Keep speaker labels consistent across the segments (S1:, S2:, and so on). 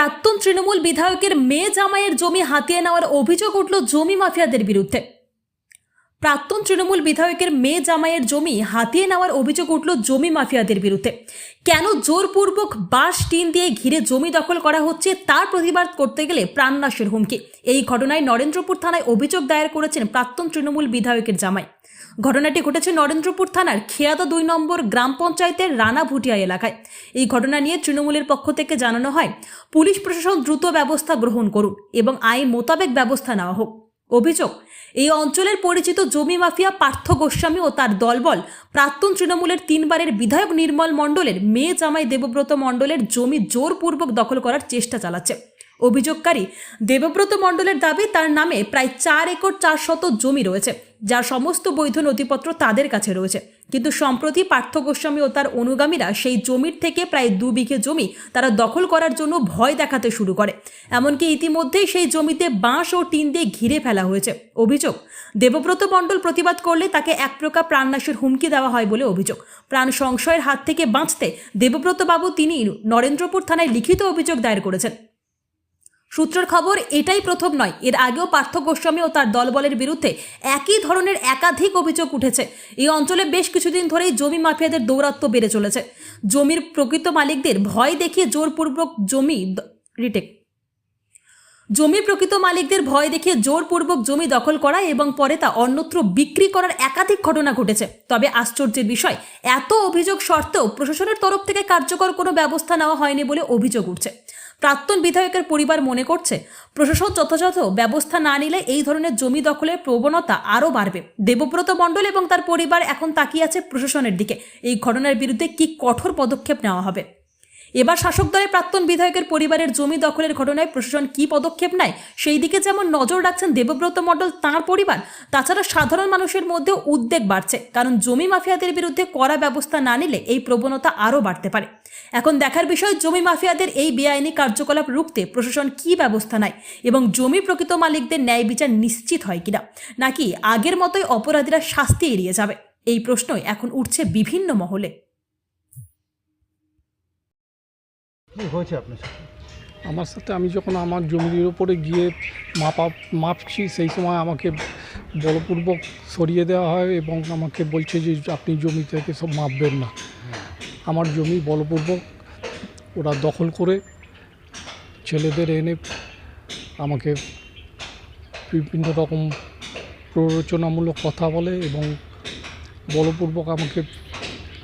S1: প্রাক্তন তৃণমূল বিধায়কের মেয়ে জামাইয়ের জমি হাতিয়ে নেওয়ার অভিযোগ উঠল জমি মাফিয়াদের বিরুদ্ধে। প্রাক্তন তৃণমূল বিধায়কের মেয়ে জামাইয়ের জমি হাতিয়ে নেওয়ার অভিযোগ উঠল জমি মাফিয়াদের বিরুদ্ধে। কেন জোরপূর্বক বাঁশ, টিন দিয়ে ঘিরে জমি দখল করা হচ্ছে তার প্রতিবাদ করতে গেলে প্রাণনাশের হুমকি? এই ঘটনায় নরেন্দ্রপুর থানায় অভিযোগ দায়ের করেছেন প্রাক্তন তৃণমূল বিধায়কের জামাই। ঘটনাটি ঘটেছে নরেন্দ্রপুর থানার খেয়াদা দুই নম্বর গ্রাম পঞ্চায়েতের রানা ভুটিয়া এলাকায়। এই ঘটনা নিয়ে তৃণমূলের পক্ষ থেকে জানানো হয়, পুলিশ প্রশাসন দ্রুত ব্যবস্থা গ্রহণ করুন এবং আইন মোতাবেক ব্যবস্থা নেওয়া হোক। অভিযোগ, এই অঞ্চলের পরিচিত জমি মাফিয়া পার্থ গোস্বামী ও তার দলবল প্রাক্তন তৃণমূলের তিনবারের বিধায়ক নির্মল মণ্ডলের মেয়ে জামাই দেবব্রত মণ্ডলের জমি জোরপূর্বক দখল করার চেষ্টা চালাচ্ছে। অভিযোগকারী দেবব্রত মণ্ডলের দাবি, তার নামে প্রায় চার একর চার শত জমি রয়েছে যার সমস্ত বৈধ নথিপত্র তাদের কাছে রয়েছে। কিন্তু সম্প্রতি পার্থ গোস্বামী ও তার অনুগামীরা সেই জমির থেকে প্রায় দু বিঘে জমি তারা দখল করার জন্য ভয় দেখাতে শুরু করে। এমনকি ইতিমধ্যেই সেই জমিতে বাঁশ ও টিন দিয়ে ঘিরে ফেলা হয়েছে। অভিযোগ, দেবব্রত মণ্ডল প্রতিবাদ করলে তাকে এক প্রকার প্রাণনাশের হুমকি দেওয়া হয় বলে অভিযোগ। প্রাণ সংশয়ের হাত থেকে বাঁচতে দেবব্রত বাবু তিনি নরেন্দ্রপুর থানায় লিখিত অভিযোগ দায়ের করেছেন। সূত্রের খবর, এটাই প্রথম নয়। এর আগেও পার্থ গোস্বামী ও তার দলবলের বিরুদ্ধে একই ধরনের একাধিক অভিযোগ উঠেছে। এই অঞ্চলে বেশ কিছুদিন ধরেই জমি মাফিয়াদের দৌরাত্ম্য বেড়ে চলেছে। জমির প্রকৃত মালিকদের ভয় দেখিয়ে জোরপূর্বক জমি রিটেক জমির প্রকৃত মালিকদের ভয় দেখিয়ে জোরপূর্বক জমি দখল করা এবং পরে তা অন্যত্র বিক্রি করার একাধিক ঘটনা ঘটেছে। তবে আশ্চর্যের বিষয়, এত অভিযোগ সত্ত্বেও প্রশাসনের তরফ থেকে কার্যকর কোনো ব্যবস্থা নেওয়া হয়নি বলে অভিযোগ উঠছে। প্রাক্তন বিধায়কের পরিবার মনে করছে প্রশাসন যথাযথ ব্যবস্থা না নিলে এই ধরনের জমি দখলের প্রবণতা আরও বাড়বে। দেবব্রত মণ্ডল এবং তার পরিবার এখন তাকিয়ে আছে প্রশাসনের দিকে। এই ঘটনার বিরুদ্ধে কি কঠোর পদক্ষেপ নেওয়া হবে? এবার শাসক দলের প্রাক্তন বিধায়কের পরিবারের জমি দখলের ঘটনায় প্রশাসন কি পদক্ষেপ নেয়, সেই দিকে যেমন নজর রাখছেন দেবব্রত মণ্ডল, তাঁর পরিবার। তাছাড়া সাধারণ মানুষের মধ্যেও উদ্বেগ বাড়ছে, কারণ জমি মাফিয়াদের বিরুদ্ধে কড়া ব্যবস্থা না নিলে এই প্রবণতা আরও বাড়তে পারে। এখন দেখার বিষয়, জমি মাফিয়াদের এই বেআইনি কার্যকলাপ রুখতে প্রশাসন কি ব্যবস্থা নেয় এবং জমি প্রকৃত মালিকদের ন্যায় বিচার নিশ্চিত হয় কিনা, নাকি আগের মতোই অপরাধীরা শাস্তি এড়িয়ে যাবে? এই প্রশ্নই এখন উঠছে বিভিন্ন মহলে।
S2: হয়েছে আপনার সাথে?
S3: আমার সাথে আমি যখন আমার জমির ওপরে গিয়ে মাপা মাপছি, সেই সময় আমাকে বলপূর্বক সরিয়ে দেওয়া হয় এবং আমাকে বলছে যে আপনি জমি থেকে সব মাপবেন না। আমার জমি বলপূর্বক ওরা দখল করে ছেলেদের এনে আমাকে বিভিন্ন রকম প্ররোচনামূলক কথা বলে এবং বলপূর্বক আমাকে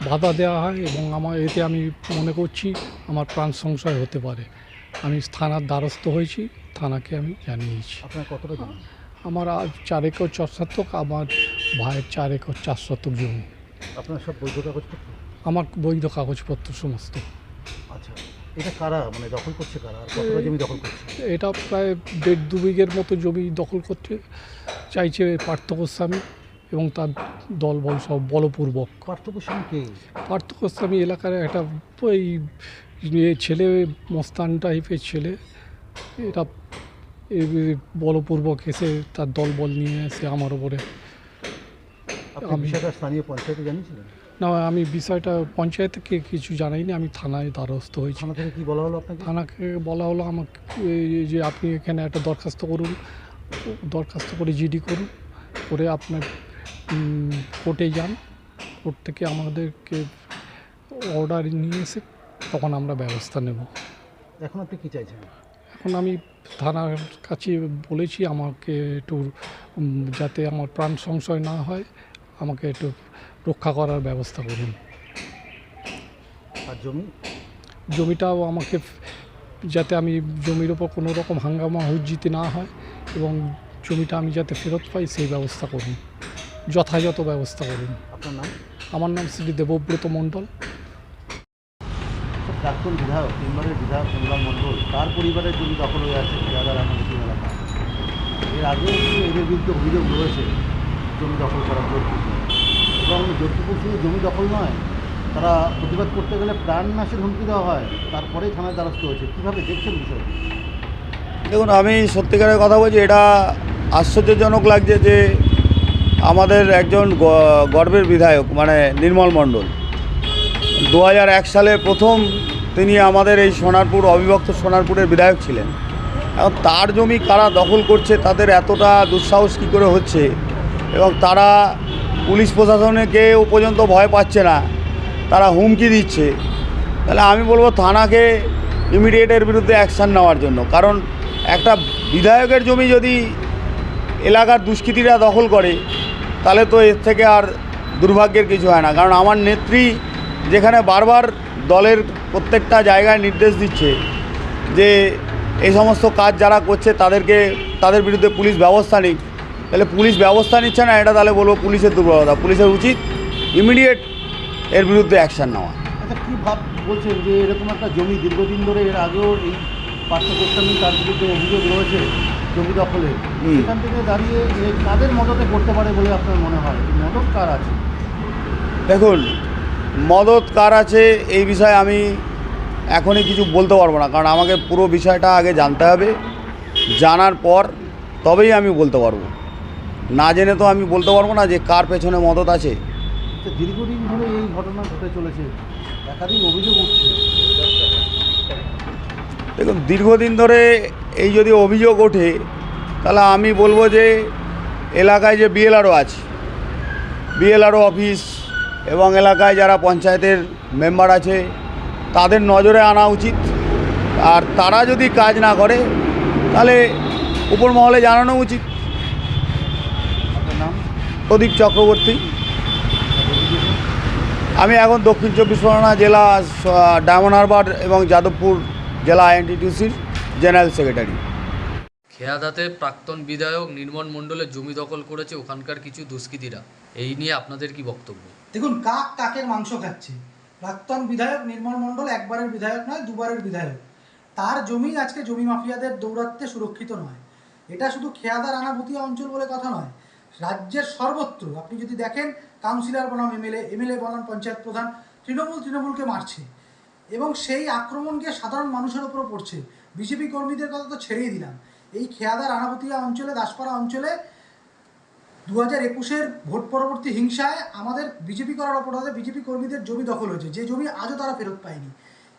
S3: বাধা দেওয়া হয় এবং আমার এতে আমি মনে করছি আমার প্রাণ সংশয় হতে পারে। আমি থানার দ্বারস্থ হয়েছি থানাকে আমি জানিয়েছি।
S2: আপনার কতটা
S3: আমার চার একর চার শতক আমার ভাইয়ের চার একর চার শতক জমি।
S2: আপনার সব বৈধ কাগজপত্র?
S3: আমার বৈধ কাগজপত্র সমস্ত।
S2: আচ্ছা এটা কারা মানে দখল করছে কারা আর কতটা জমি দখল করছে?
S3: এটা প্রায় দেড় দু বিঘের মতো জমি দখল করতে চাইছে পার্থ গোস্বামী এবং তার দলবল সব বলপূর্বক।
S2: পার্থক্য সঙ্গে কে?
S3: এলাকার একটা ওই ছেলে মস্তান টাইপের ছেলে এটা বলপূর্বক এসে তার দল বল নিয়ে এসে আমার ওপরে
S2: আপনি
S3: আমি-
S2: বিষয়টা স্থানীয় পঞ্চায়েতে জানিয়েছিলেন?
S3: না আমি বিষয়টা পঞ্চায়েতকে কিছু জানাইনি আমি থানায় দ্বারস্থ হয়েছি।
S2: থানা থেকে কি বলা হলো আপনাকে?
S3: থানাকে বলা হলো আমাকে এই যে আপনি এখানে একটা দরখাস্ত করুন দরখাস্ত করে জিডি করুন করে আপনার কোর্টে যান কোর্ট থেকে আমাদেরকে অর্ডার নিয়ে এসে তখন আমরা ব্যবস্থা নেব।
S2: এখন আপনি কি চাইছেন?
S3: এখন আমি থানার কাছে বলেছি আমাকে একটু যাতে আমার প্রাণ সংশয় না হয় আমাকে একটু রক্ষা করার ব্যবস্থা করুন।
S2: আর জমি?
S3: জমিটাও আমাকে যাতে আমি জমির ওপর কোনো রকম হাঙ্গামা হুজ্জিতি না হয় এবং জমিটা আমি যাতে ফেরত পাই সেই ব্যবস্থা করুন। যথাযথ ব্যবস্থা করুন।
S2: আপনার নাম?
S3: আমার নাম শ্রী দেবব্রত মণ্ডল।
S2: প্রাক্তন বিধায়ক তিনবারের বিধায়ক মণ্ডল তার পরিবারের জমি দখল হয়ে আছে পেয়াদার আমার এলাকা এর আগেও এদের বিরুদ্ধে অভিযোগ রয়েছে জমি দখল করার এবং শুধু জমি দখল নয় তারা প্রতিবাদ করতে গেলে প্রাণ নাশের হুমকি দেওয়া হয়। তারপরেই থানায় দ্বারস্থ হয়েছে। কীভাবে দেখছেন বিষয়টি?
S4: দেখুন আমি সত্যিকারের কথা বলছি এটা আশ্চর্যজনক লাগছে যে আমাদের একজন গর্বের বিধায়ক মানে নির্মল মণ্ডল। দু সালে প্রথম তিনি আমাদের এই সোনারপুর, অবিভক্ত সোনারপুরের বিধায়ক ছিলেন। এখন তার জমি কারা দখল করছে, তাদের এতটা দুঃসাহস কী করে হচ্ছে? এবং তারা পুলিশ প্রশাসনকে পর্যন্ত ভয় পাচ্ছে না, তারা হুমকি দিচ্ছে। তাহলে আমি বলব থানাকে ইমিডিয়েটের বিরুদ্ধে অ্যাকশান নেওয়ার জন্য। কারণ একটা বিধায়কের জমি যদি এলাকার দুষ্কৃতীরা দখল করে তাহলে তো এর থেকে আর দুর্ভাগ্যের কিছু হয় না। কারণ আমার নেত্রী যেখানে বারবার দলের প্রত্যেকটা জায়গায় নির্দেশ দিচ্ছে যে এই সমস্ত কাজ যারা করছে তাদেরকে, তাদের বিরুদ্ধে পুলিশ ব্যবস্থা নিক। তাহলে পুলিশ ব্যবস্থা নিচ্ছে না, এটা তাহলে বলব পুলিশের দুর্বলতা। পুলিশের উচিত ইমিডিয়েট এর বিরুদ্ধে অ্যাকশান নেওয়া।
S2: আচ্ছা কী ভাব বলছেন যে এরকম একটা জমি দীর্ঘদিন ধরে এর আগেও এই পার্থ গোস্বামী তার বিরুদ্ধে অভিযোগ রয়েছে? জমি দখলে। সেখান থেকে দাঁড়িয়ে কাদের মদতে করতে পারে বলে আপনার মনে হয়? মদত কার আছে?
S4: দেখুন মদত কার আছে এই বিষয়ে আমি এখনই কিছু বলতে পারব না কারণ আমাকে পুরো বিষয়টা আগে জানতে হবে। জানার পর তবেই আমি বলতে পারব। না জেনে তো আমি বলতে পারব না যে কার পেছনে মদত আছে।
S2: দীর্ঘদিন ধরে এই ঘটনা ঘটে চলেছে একাধিক অভিযোগ উঠছে।
S4: দেখুন দীর্ঘদিন ধরে এই যদি অভিযোগ ওঠে, তাহলে আমি বলব যে এলাকায় যে বিএলআরও আছে বিএলআরও অফিস এবং এলাকায় যারা পঞ্চায়েতের মেম্বার আছে, তাদের নজরে আনা উচিত। আর তারা যদি কাজ না করে, তাহলে উপর মহলে জানানো উচিত। প্রদীপ চক্রবর্তী। আমি এখন দক্ষিণ চব্বিশ পরগনা জেলা ডায়মন্ড হারবার এবং যাদবপুর জেলা আইএনটিটিউসির জেনারেল সেক্রেটারি।
S5: খেয়াদাতে প্রাক্তন বিধায়ক নির্মল মণ্ডলের জমি দখল করেছে ওখানকার কিছু দুষ্কৃতীরা। এই নিয়ে আপনাদের কি বক্তব্য?
S6: দেখুন কাক কাকের মাংস খাচ্ছে। প্রাক্তন বিধায়ক নির্মল মণ্ডল একবারের বিধায়ক নয় দুবারের বিধায়ক। তার জমি আজকে জমি মাফিয়াদের দৌরাত্মে সুরক্ষিত নয়। এটা শুধু খেয়াদা রানাভূতিয়া অঞ্চল বলে কথা নয় রাজ্যের সর্বত্র। আপনি যদি দেখেন কাউন্সিলর বনাম এমএলএ এমএলএ বনাম পঞ্চায়েত প্রধান তৃণমূল তৃণমূলকে মারছে। এবং সেই আক্রমণকে সাধারণ মানুষের উপরও পড়ছে। বিজেপি কর্মীদের কথা তো ছেড়েই দিলাম। এই খেয়াদা রানাভূতিয়া অঞ্চলে দাসপাড়া অঞ্চলে দু হাজার একুশের ভোট পরবর্তী হিংসায় আমাদের বিজেপি করার অপরাধে বিজেপি কর্মীদের জমি দখল হয়েছে। যে জমি আজও তারা ফেরত পায়নি।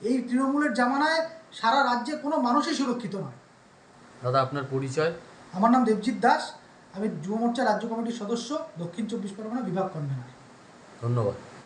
S6: এই তৃণমূলের জামানায় সারা রাজ্যে কোনো মানুষই সুরক্ষিত নয়।
S5: দাদা আপনার পরিচয়?
S6: আমার নাম দেবজিৎ দাস। আমি যুব মোর্চা রাজ্য কমিটির সদস্য দক্ষিণ চব্বিশ পরগনা বিভাগ কনভেনার।
S5: ধন্যবাদ।